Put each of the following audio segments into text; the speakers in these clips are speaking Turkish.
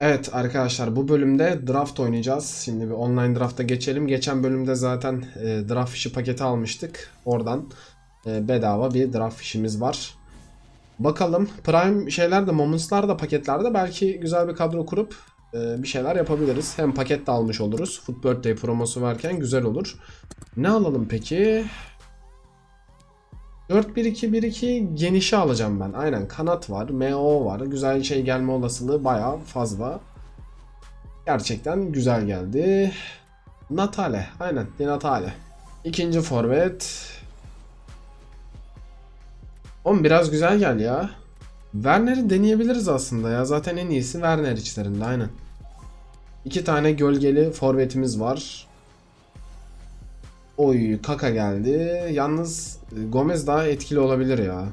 Evet arkadaşlar bu bölümde draft oynayacağız. Şimdi bir online drafta geçelim. Geçen bölümde zaten e, draft fişi paketi almıştık. Oradan e, bedava bir draft fişimiz var. Bakalım prime şeyler de moments'lar da paketlerde belki güzel bir kadro kurup e, bir şeyler yapabiliriz. Hem paket de almış oluruz. Foot Birthday promosu varken güzel olur. Ne alalım peki? 4-1-2-1-2 genişi alacağım ben. Aynen kanat var. MO var. Güzel şey gelme olasılığı baya fazla. Gerçekten güzel geldi. Natale. Aynen. Di Natale. İkinci forvet. Oğlum biraz güzel gel ya. Werner'i deneyebiliriz aslında ya. Zaten en iyisi Werner içlerinde aynen. İki tane gölgeli forvetimiz var. Oy Kaka geldi. Yalnız e, Gomez daha etkili olabilir ya.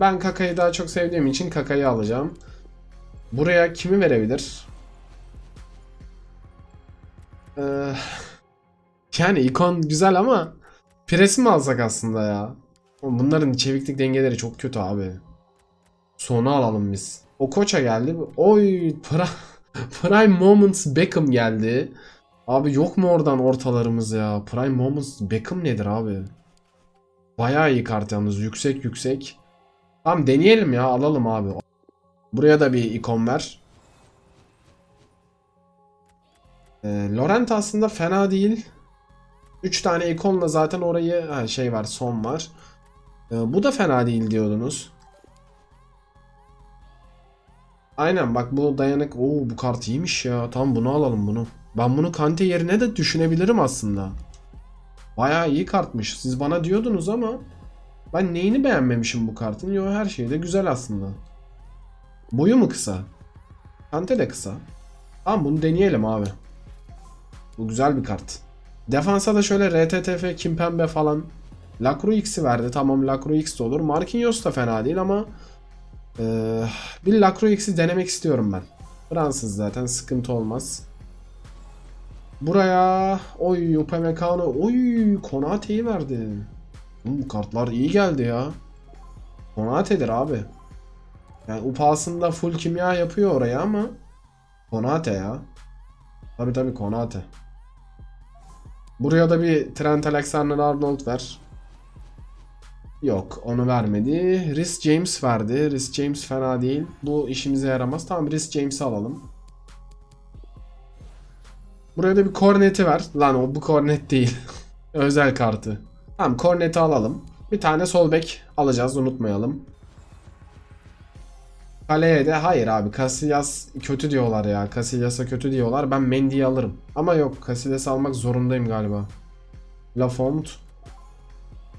Ben Kaka'yı daha çok sevdiğim için Kaka'yı alacağım. Buraya kimi verebilir? Ee, yani ikon güzel ama Pres'i mi alsak aslında ya? Bunların çeviklik dengeleri çok kötü abi. Sonu alalım biz. O koça geldi. Oy Prime Moments Beckham geldi. Abi yok mu oradan ortalarımız ya? Prime Moments Beckham nedir abi? Bayağı iyi kart yalnız. Yüksek yüksek. Tamam deneyelim ya. Alalım abi. Buraya da bir ikon ver. Ee, Laurent aslında fena değil. 3 tane ikonla zaten orayı ha, şey var son var. Ee, bu da fena değil diyordunuz. Aynen bak bu dayanık. Oo bu kart iyiymiş ya. Tamam bunu alalım bunu. Ben bunu Kante yerine de düşünebilirim aslında. Bayağı iyi kartmış. Siz bana diyordunuz ama ben neyini beğenmemişim bu kartın? Yo her şey de güzel aslında. Boyu mu kısa? Kante de kısa. Tamam bunu deneyelim abi. Bu güzel bir kart. Defansa da şöyle RTTF, Kimpembe falan. Lacroix'i verdi. Tamam Lacroix de olur. Marquinhos da fena değil ama eee, bir Lacroix'i denemek istiyorum ben. Fransız zaten sıkıntı olmaz. Buraya oy Upamecano oy Konate'yi verdi. Bu kartlar iyi geldi ya. Konate'dir abi. Yani upasında full kimya yapıyor oraya ama Konate ya. Tabi tabi Konate. Buraya da bir Trent Alexander-Arnold ver. Yok onu vermedi. Rhys James verdi. Rhys James fena değil. Bu işimize yaramaz. Tamam Rhys James'i alalım. Buraya da bir korneti ver. Lan o bu kornet değil. Özel kartı. Tamam korneti alalım. Bir tane sol bek alacağız unutmayalım. Kaleye de hayır abi Casillas kötü diyorlar ya. Casillas'a kötü diyorlar. Ben Mendy'yi alırım. Ama yok Casillas'ı almak zorundayım galiba. Lafont.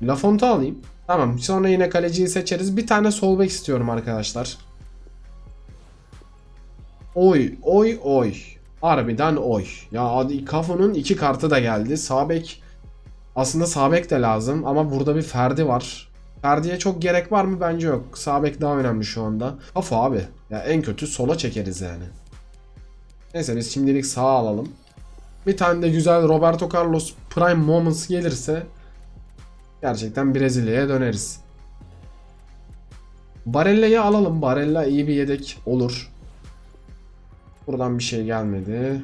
Lafont'u alayım. Tamam sonra yine kaleciyi seçeriz. Bir tane sol bek istiyorum arkadaşlar. Oy oy oy. Harbiden oy. Ya Adi Kafu'nun iki kartı da geldi. Sağ bek aslında sağ bek de lazım ama burada bir Ferdi var. Ferdi'ye çok gerek var mı? Bence yok. Sağ bek daha önemli şu anda. Kafu abi. Ya en kötü sola çekeriz yani. Neyse biz şimdilik sağ alalım. Bir tane de güzel Roberto Carlos Prime Moments gelirse gerçekten Brezilya'ya döneriz. Barella'yı alalım. Barella iyi bir yedek olur. Buradan bir şey gelmedi.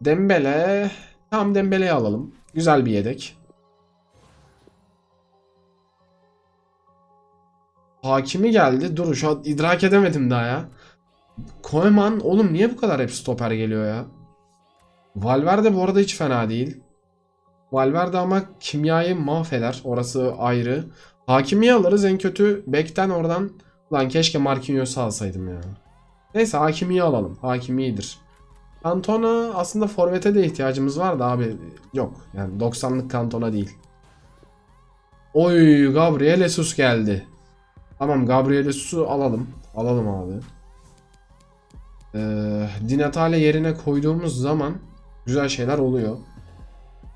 Dembele. Tam Dembele'yi alalım. Güzel bir yedek. Hakimi geldi. Dur şu an idrak edemedim daha ya. Koeman oğlum niye bu kadar hep stoper geliyor ya? Valverde bu arada hiç fena değil. Valverde ama kimyayı mahveder. Orası ayrı. Hakimi alırız en kötü. Bekten oradan Lan keşke Marquinhos'u alsaydım ya. Neyse Hakimi'yi alalım. Hakimi iyidir. Cantona aslında forvete de ihtiyacımız var da abi yok. Yani 90'lık Cantona değil. Oy Gabriel Jesus geldi. Tamam Gabriel Jesus'u alalım. Alalım abi. Ee, Di Natale yerine koyduğumuz zaman güzel şeyler oluyor.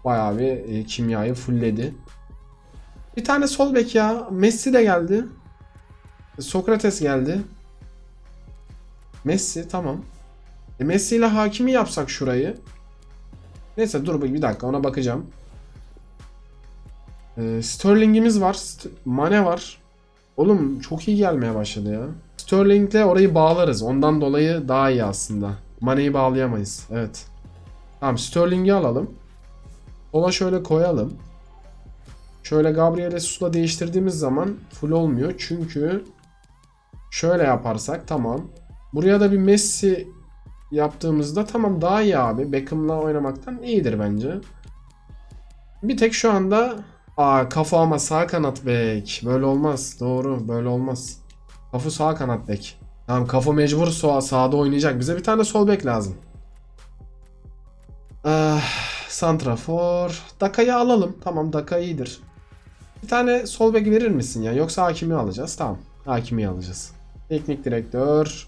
Bayağı bir e, kimyayı fullledi. Bir tane sol bek ya. Messi de geldi. Sokrates geldi. Messi tamam. E Messi ile Hakimi yapsak şurayı. Neyse dur bir dakika ona bakacağım. Ee, Sterling'imiz var. St- Mane var. Oğlum çok iyi gelmeye başladı ya. Sterling'le orayı bağlarız. Ondan dolayı daha iyi aslında. Mane'yi bağlayamayız. Evet. Tamam Sterling'i alalım. Sola şöyle koyalım. Şöyle Gabriel Jesus'la değiştirdiğimiz zaman full olmuyor. Çünkü şöyle yaparsak tamam. Buraya da bir Messi yaptığımızda tamam daha iyi abi. Beckham'la oynamaktan iyidir bence. Bir tek şu anda aa kafa ama sağ kanat bek. Böyle olmaz. Doğru böyle olmaz. Kafu sağ kanat bek. Tamam kafa mecbur sağ, sağda oynayacak. Bize bir tane sol bek lazım. Ah, Santrafor. Daka'yı alalım. Tamam Daka iyidir. Bir tane sol bek verir misin ya? Yoksa Hakimi alacağız. Tamam. Hakimi alacağız. Teknik direktör.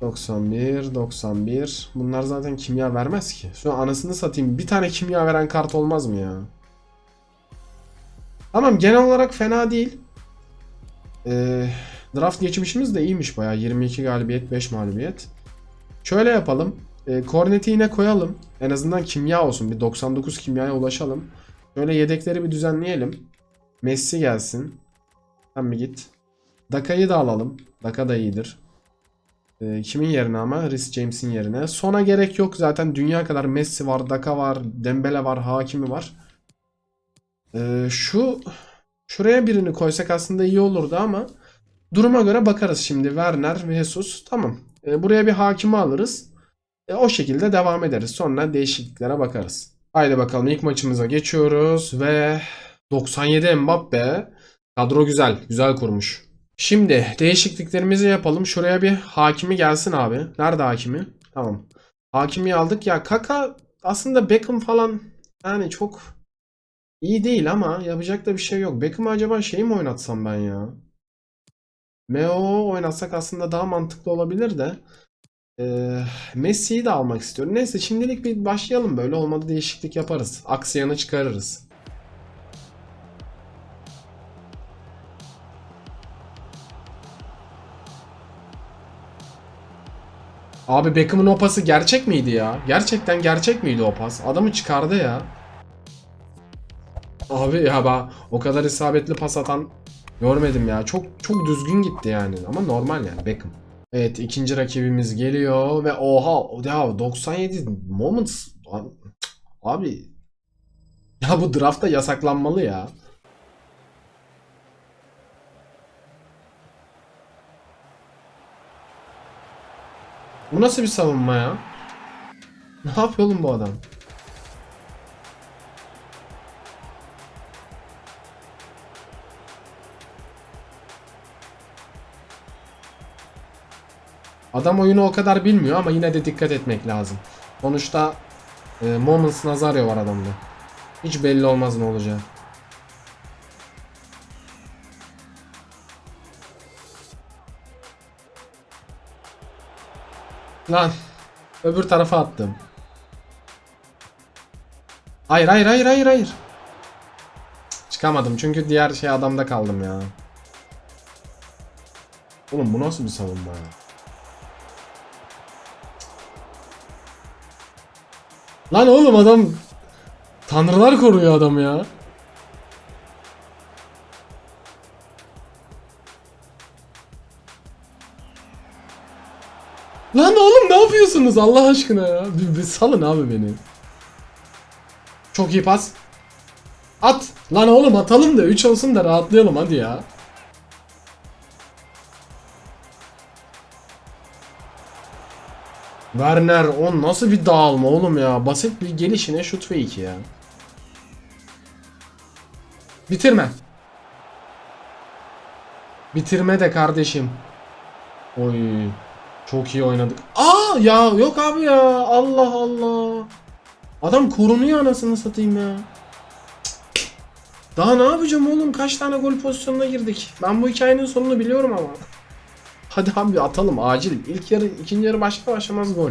91, 91. Bunlar zaten kimya vermez ki. Şu an anasını satayım. Bir tane kimya veren kart olmaz mı ya? Tamam genel olarak fena değil. Ee, draft geçmişimiz de iyiymiş bayağı. 22 galibiyet, 5 mağlubiyet. Şöyle yapalım. E, Kornet'i yine koyalım. En azından kimya olsun. Bir 99 kimyaya ulaşalım. Şöyle yedekleri bir düzenleyelim. Messi gelsin. Sen bir git. Daka'yı da alalım. Daka da iyidir. E, kimin yerine ama? Rhys James'in yerine. Sona gerek yok zaten. Dünya kadar Messi var, Daka var, Dembele var, Hakimi var. E, şu şuraya birini koysak aslında iyi olurdu ama duruma göre bakarız şimdi. Werner ve Jesus tamam. E, buraya bir hakimi alırız. E, o şekilde devam ederiz. Sonra değişikliklere bakarız. Haydi bakalım ilk maçımıza geçiyoruz ve 97 Mbappe. Kadro güzel. Güzel kurmuş. Şimdi değişikliklerimizi yapalım. Şuraya bir hakimi gelsin abi. Nerede hakimi? Tamam. Hakimi aldık. Ya Kaka aslında Beckham falan yani çok iyi değil ama yapacak da bir şey yok. Beckham'ı acaba şey mi oynatsam ben ya? Meo oynatsak aslında daha mantıklı olabilir de. Ee, Messi'yi de almak istiyorum. Neyse şimdilik bir başlayalım böyle. Olmadı değişiklik yaparız. Aksiyanı çıkarırız. Abi Beckham'ın o pası gerçek miydi ya? Gerçekten gerçek miydi o pas? Adamı çıkardı ya. Abi ya ben o kadar isabetli pas atan görmedim ya. Çok çok düzgün gitti yani. Ama normal yani Beckham. Evet ikinci rakibimiz geliyor ve oha ya 97 moments abi ya bu draftta yasaklanmalı ya. Bu nasıl bir savunma ya? Ne yapıyor oğlum bu adam? Adam oyunu o kadar bilmiyor ama yine de dikkat etmek lazım. Sonuçta e, Moments Nazario var adamda. Hiç belli olmaz ne olacağı. Lan öbür tarafa attım. Hayır hayır hayır hayır hayır. Çıkamadım çünkü diğer şey adamda kaldım ya. Oğlum bu nasıl bir savunma ya? Lan oğlum adam Tanrılar koruyor adam ya. Yapıyorsunuz Allah aşkına ya? Bir, bir salın abi beni. Çok iyi pas. At. Lan oğlum atalım da 3 olsun da rahatlayalım hadi ya. Werner o nasıl bir dağılma oğlum ya. Basit bir gelişine şut fake ya. Bitirme. Bitirme de kardeşim. Oy. Çok iyi oynadık. Aa ya yok abi ya. Allah Allah. Adam korunuyor anasını satayım ya. Daha ne yapacağım oğlum? Kaç tane gol pozisyonuna girdik? Ben bu hikayenin sonunu biliyorum ama. Hadi abi atalım acil. İlk yarı, ikinci yarı başlar başlamaz gol.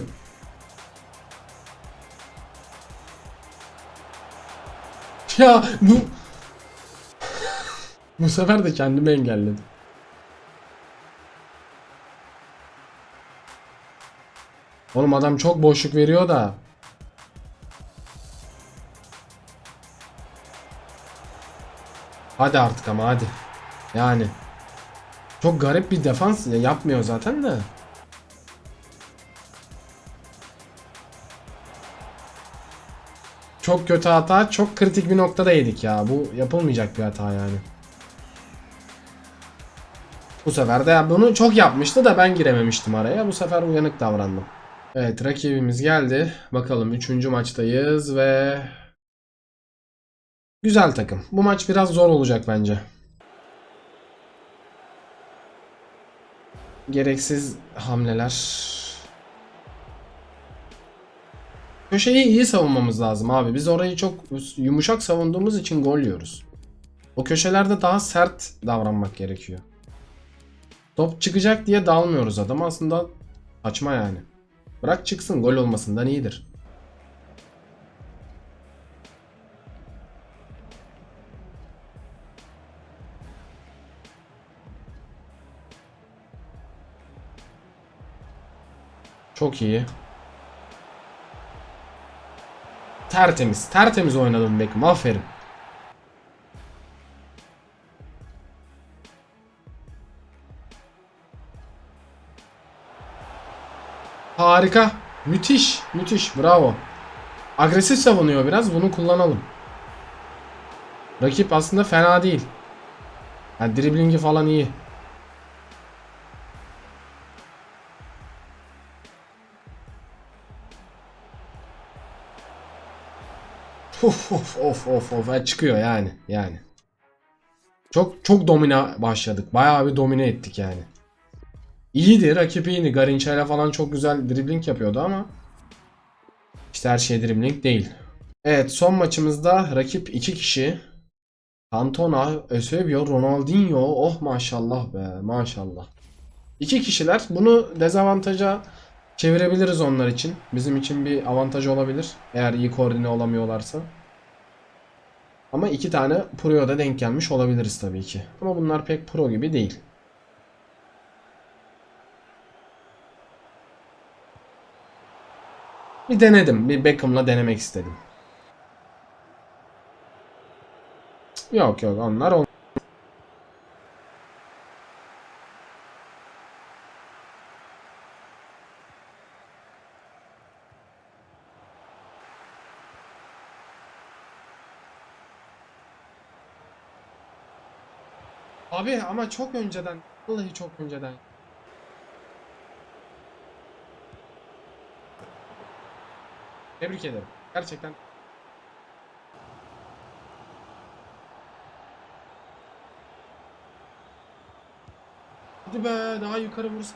Ya bu... bu sefer de kendimi engelledim. Oğlum adam çok boşluk veriyor da. Hadi artık ama hadi. Yani. Çok garip bir defans ya, yapmıyor zaten de. Çok kötü hata, çok kritik bir noktada yedik ya. Bu yapılmayacak bir hata yani. Bu sefer de bunu çok yapmıştı da ben girememiştim araya. Bu sefer uyanık davrandım. Evet rakibimiz geldi. Bakalım 3. maçtayız ve güzel takım. Bu maç biraz zor olacak bence. Gereksiz hamleler. Köşeyi iyi savunmamız lazım abi. Biz orayı çok yumuşak savunduğumuz için gol yiyoruz. O köşelerde daha sert davranmak gerekiyor. Top çıkacak diye dalmıyoruz adam. Aslında saçma yani. Bırak çıksın gol olmasından iyidir. Çok iyi. Tertemiz. Tertemiz oynadım Beckham. Aferin. Harika. Müthiş. Müthiş. Bravo. Agresif savunuyor biraz. Bunu kullanalım. Rakip aslında fena değil. Yani driblingi falan iyi. Of of of of of Ha, çıkıyor yani yani. Çok çok domine başladık. Bayağı bir domine ettik yani. İyiydi rakip iyiydi. Garinçayla falan çok güzel dribbling yapıyordu ama işte her şey dribbling değil. Evet son maçımızda rakip iki kişi. Cantona, Eusebio, Ronaldinho. Oh maşallah be maşallah. İki kişiler. Bunu dezavantaja çevirebiliriz onlar için. Bizim için bir avantaj olabilir. Eğer iyi koordine olamıyorlarsa. Ama iki tane Pro'ya da denk gelmiş olabiliriz tabii ki. Ama bunlar pek Pro gibi değil. Bir denedim. Bir Beckham'la denemek istedim. Yok yok onlar ol. Abi ama çok önceden. Vallahi çok önceden. Tebrik ederim. Gerçekten. Hadi be daha yukarı vursa.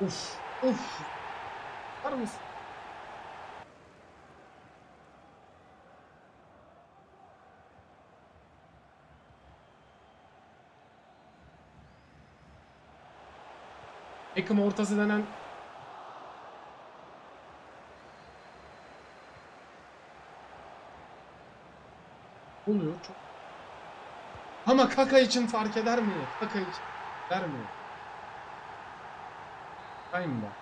Uf uf. Var mısın? Beckham ortası denen oluyor çok. Ama Kaka için fark eder mi? Kaka için eder mi? Sayın bak.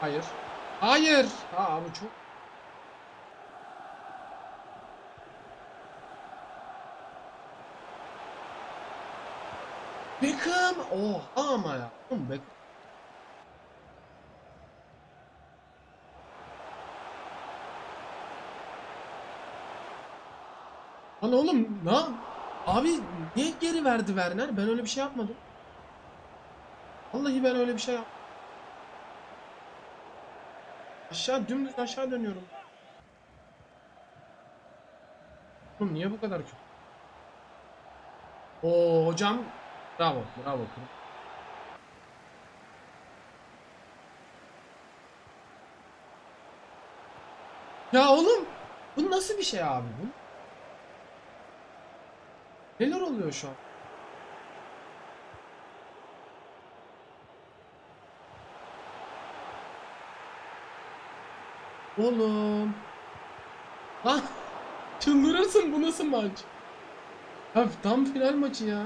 Hayır. Hayır. Aa bu çok Beckham. Oha ama ya. Oğlum Beck- Lan oğlum ne? Abi niye geri verdi Werner? Ben öyle bir şey yapmadım. Vallahi ben öyle bir şey yap. Aşağı dümdüz aşağı dönüyorum. Oğlum niye bu kadar kötü? Oo hocam bravo bravo. Ya oğlum bu nasıl bir şey abi bu? Neler oluyor şu an? Oğlum. Lan çıldırırsın bu nasıl maç? Ya tam final maçı ya.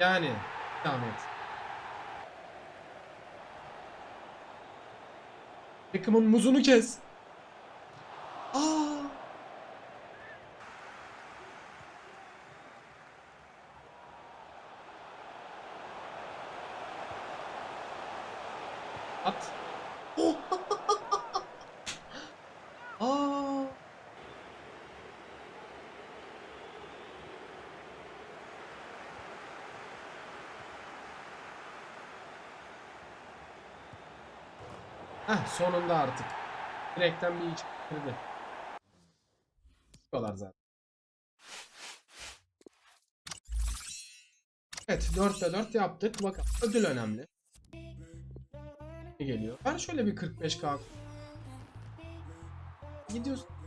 Yani Ahmet. Beckham'ın muzunu kes. Heh, sonunda artık. Direkten bir iç girdi. Çıkıyorlar zaten. Evet 4'te 4 yaptık. Bakalım ödül önemli. Ne geliyor? Ben şöyle bir 45k Gidiyorsun.